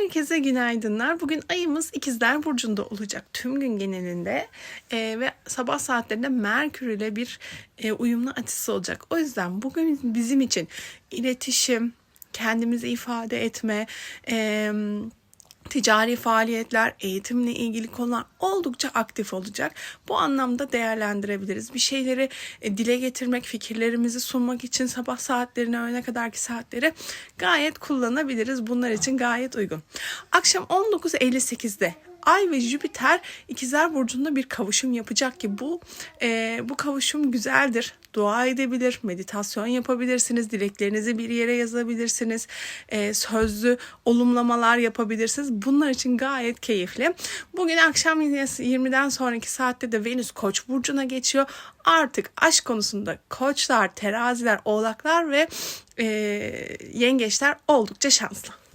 Herkese günaydınlar. Bugün ayımız ikizler burcunda olacak tüm gün genelinde Ee, ve sabah saatlerinde Merkür ile bir e, uyumlu açısı olacak. O yüzden bugün bizim için iletişim, kendimizi ifade etme, e, ticari faaliyetler, eğitimle ilgili konular oldukça aktif olacak. Bu anlamda değerlendirebiliriz. Bir şeyleri e, dile getirmek, fikirlerimizi sunmak için sabah saatlerine öğlene kadarki saatleri gayet kullanabiliriz. Bunlar için gayet uygun. Akşam 19.58'de Ay ve Jüpiter ikizler burcunda bir kavuşum yapacak ki bu e, bu kavuşum güzeldir. Dua edebilir, meditasyon yapabilirsiniz, dileklerinizi bir yere yazabilirsiniz, e, sözlü olumlamalar yapabilirsiniz. Bunlar için gayet keyifli. Bugün akşam 20'den sonraki saatte de Venüs Koç burcuna geçiyor. Artık aşk konusunda koçlar, teraziler, oğlaklar ve e, yengeçler oldukça şanslı.